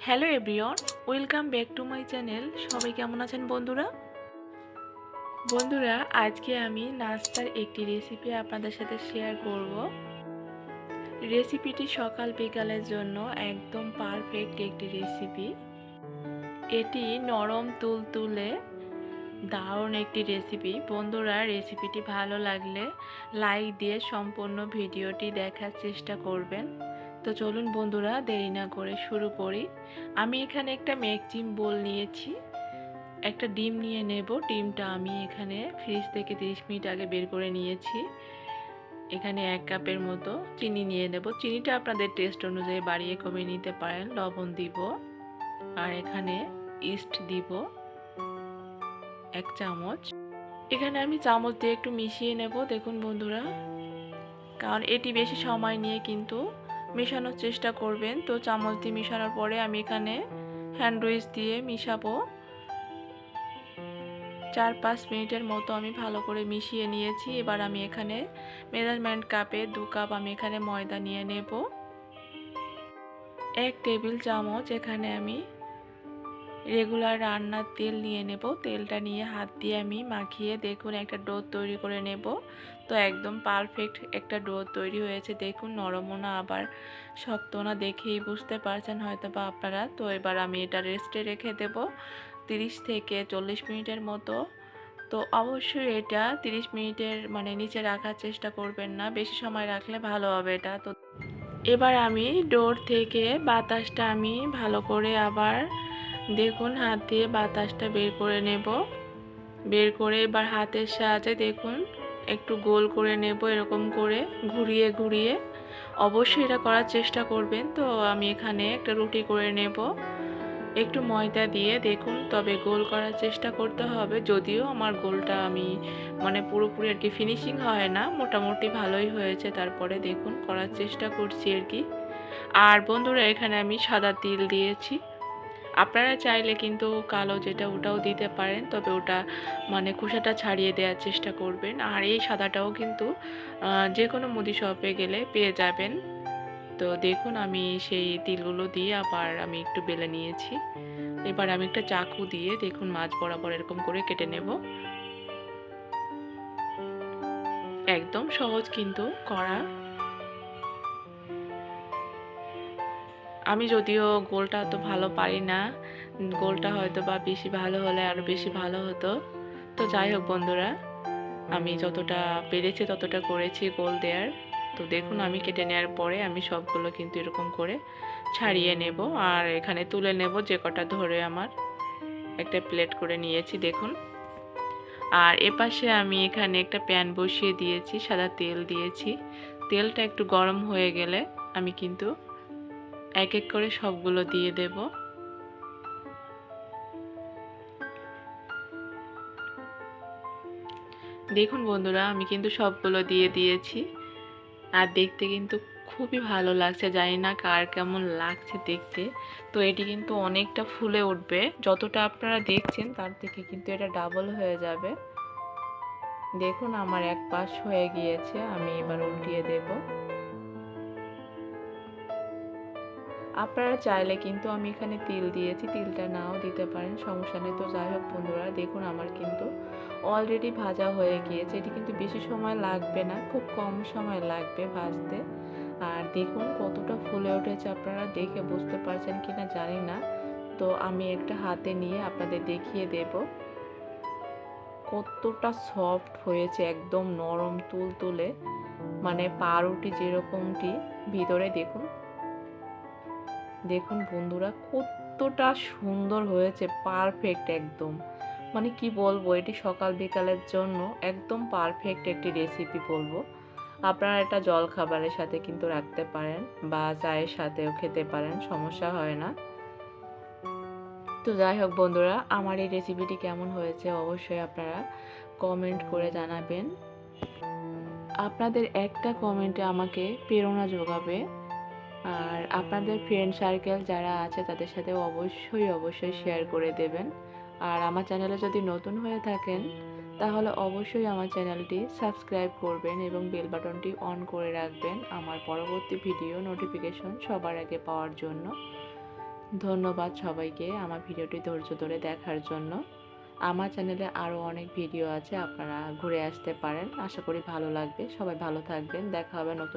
Hello everyone, welcome back to my channel. সবাই কেমন আছেন বন্ধুরা? বন্ধুরা, আজকে আমি নাস্তার একটি রেসিপি আপনাদের সাথে শেয়ার করব। রেসিপিটি সকাল বিকালের জন্য একদম পারফেক্ট একটি রেসিপি এটি নরম তুলতুলে দারুণ একটি রেসিপি বন্ধুরা রেসিপিটি ভালো লাগলে লাইক দিয়ে সম্পূর্ণ ভিডিওটি দেখার চেষ্টা করবেন। তো চলুন বন্ধুরা, দেরি না করে শুরু করি। আমি এখানে একটা মেকচিম বোল নিয়েছি। একটা ডিম নিয়ে নেব। ডিমটা আমি এখানে ফ্রিজ থেকে 30 মিনিট আগে বের করে নিয়েছি। এখানে এক কাপের মতো চিনি নিয়ে নেব। চিনিটা আপনাদের টেস্ট অনুযায়ী বাড়িয়ে কমিয়ে নিতে পারেন। লবণ দিব। আর এখানে ইস্ট দিব। এক চামচ। এখানে আমি চামচ দিয়ে একটু মিশিয়ে নেব। দেখুন বন্ধুরা, কারণ এটি বেশি সময় নিয়ে কিন্তু মেশানোর চেষ্টা করবেন। তো চামচ দিয়ে মেশানোর পরে আমি এখানে হ্যান্ডউইচ দিয়ে মিশাবো। চার পাঁচ মিনিটের মতো আমি ভালো করে মিশিয়ে নিয়েছি। এবার আমি এখানে মেজারমেন্ট কাপে দু কাপ আমি এখানে ময়দা নিয়ে নেব। এক টেবিল চামচ এখানে আমি রেগুলার রান্নার তেল নিয়ে নেব। তেলটা নিয়ে হাত দিয়ে আমি মাখিয়ে দেখুন একটা ডো তৈরি করে নেব। তো একদম পারফেক্ট একটা ডো তৈরি হয়েছে। দেখুন নরমও না, আবার শক্ত না, দেখেই বুঝতে পারছেন হয়তো বা আপনারা। তো এবার আমি এটা রেস্টে রেখে দেব তিরিশ থেকে চল্লিশ মিনিটের মতো। তো অবশ্যই এটা তিরিশ মিনিটের মানে নিচে রাখার চেষ্টা করবেন না, বেশি সময় রাখলে ভালো হবে এটা। তো এবার আমি ডোর থেকে বাতাসটা আমি ভালো করে আবার দেখুন, হাত দিয়ে বাতাসটা বের করে নেব। বের করে এবার হাতের সাহায্যে দেখুন, একটু গোল করে নেব এরকম করে, ঘুরিয়ে ঘুরিয়ে। অবশ্যই এটা করার চেষ্টা করবেন। তো আমি এখানে একটা রুটি করে নেব। একটু ময়দা দিয়ে দেখুন, তবে গোল করার চেষ্টা করতে হবে। যদিও আমার গোলটা আমি মানে পুরোপুরি আর কি ফিনিশিং হয় না, মোটামুটি ভালোই হয়েছে। তারপরে দেখুন, করার চেষ্টা করছি আর কি। আর বন্ধুরা, এখানে আমি সাদা তিল দিয়েছি। আপনারা চাইলে কিন্তু কালো যেটা ওটাও দিতে পারেন, তবে ওটা মানে খোসাটা ছাড়িয়ে দেওয়ার চেষ্টা করবেন। আর এই সাদাটাও কিন্তু যে কোনো মুদি শপে গেলে পেয়ে যাবেন। তো দেখুন আমি সেই তিলগুলো দিয়ে আবার আমি একটু বেলে নিয়েছি। এবার আমি একটা চাকু দিয়ে দেখুন মাছ বরাবর এরকম করে কেটে নেব। একদম সহজ কিন্তু করা। আমি যদিও গোলটা তো ভালো পারি না গোলটা হয়তো বা বেশি ভালো হলে আরও বেশি ভালো হতো। তো যাই হোক বন্ধুরা, আমি যতটা পেরেছি ততটা করেছি গোল দেওয়ার তো দেখুন আমি কেটে নেওয়ার পরে আমি সবগুলো কিন্তু এরকম করে ছাড়িয়ে নেব আর এখানে তুলে নেব যে কটা ধরে আমার। একটা প্লেট করে নিয়েছি, দেখুন। আর এপাশে আমি এখানে একটা প্যান বসিয়ে দিয়েছি, সাদা তেল দিয়েছি। তেলটা একটু গরম হয়ে গেলে আমি কিন্তু এক এক করে সবগুলো দিয়ে দেব। দেখুন বন্ধুরা, আমি কিন্তু সবগুলো দিয়ে দিয়েছি। আর দেখতে কিন্তু খুবই ভালো লাগছে, জানি না কার কেমন লাগছে দেখতে। তো এটি কিন্তু অনেকটা ফুলে উঠবে। যতটা আপনারা দেখছেন, তার থেকে কিন্তু এটা ডাবল হয়ে যাবে। দেখুন, আমার এক পাশ হয়ে গিয়েছে, আমি এবার উল্টিয়ে দেবো। আপনারা চাইলে কিন্তু আমি এখানে তিল দিয়েছি, তিলটা নাও দিতে পারেন, সমস্যা নেই। তো যাই হোক বন্ধুরা, দেখুন আমার কিন্তু অলরেডি ভাজা হয়ে গিয়েছে। এটি কিন্তু বেশি সময় লাগবে না, খুব কম সময় লাগবে ভাজতে। আর দেখুন কতটা ফুলে উঠেছে, আপনারা দেখে বুঝতে পারছেন কি না জানি না। তো আমি একটা হাতে নিয়ে আপনাদের দেখিয়ে দেব। কতটা সফট হয়েছে, একদম নরম তুল তুলে মানে পাউরুটি যেরকমটি, ভিতরে দেখুন দেখুন বন্ধুরা, কতটা সুন্দর হয়েছে পারফেক্ট একদম। মানে কি বলব, এটি সকাল বিকালের জন্য একদম পারফেক্ট একটি রেসিপি বলব। আপনারা এটা জল খাবারের সাথে কিন্তু রাখতে পারেন বা চায়ের সাথেও খেতে পারেন, সমস্যা হয় না। তো যাই হোক বন্ধুরা, আমার এই রেসিপিটি কেমন হয়েছে অবশ্যই আপনারা কমেন্ট করে জানাবেন। আপনাদের একটা কমেন্টে আমাকে প্রেরণা যোগাবে। আর আপনাদের ফ্রেন্ড সার্কেল যারা আছে তাদের সাথে অবশ্যই অবশ্যই শেয়ার করে দেবেন। আর আমার চ্যানেলে যদি নতুন হয়ে থাকেন, তাহলে অবশ্যই আমার চ্যানেলটি সাবস্ক্রাইব করবেন এবং বেল বাটনটি অন করে রাখবেন আমার পরবর্তী ভিডিও নোটিফিকেশন সবার আগে পাওয়ার জন্য। ধন্যবাদ সবাইকে আমার ভিডিওটি ধৈর্য ধরে দেখার জন্য। আমার চ্যানেলে আরও অনেক ভিডিও আছে, আপনারা ঘুরে আসতে পারেন। আশা করি ভালো লাগবে। সবাই ভালো থাকবেন। দেখা হবে নতুন